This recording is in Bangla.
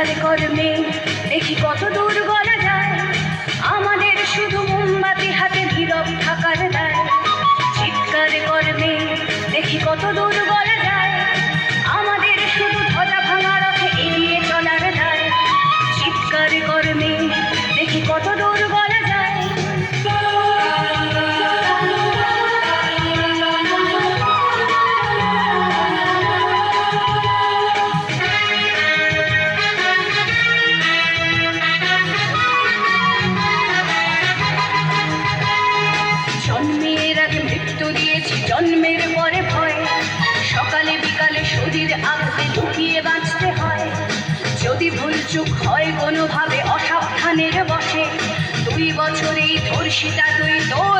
কাল কর্মে দেখি কত দূর গড়া যায়। আমাদের শুধু মোমবাতি হাতে ধীরব থাকার দায়। চিৎকার কর্মে দেখি কত দূর গড়া আঘাতে ঢুকিয়ে বাঁচতে হয়। যদি ভুলচুক হয় কোনোভাবে অসাবধানের বসে দুই বছরেই ধর্ষিতা তুই তোর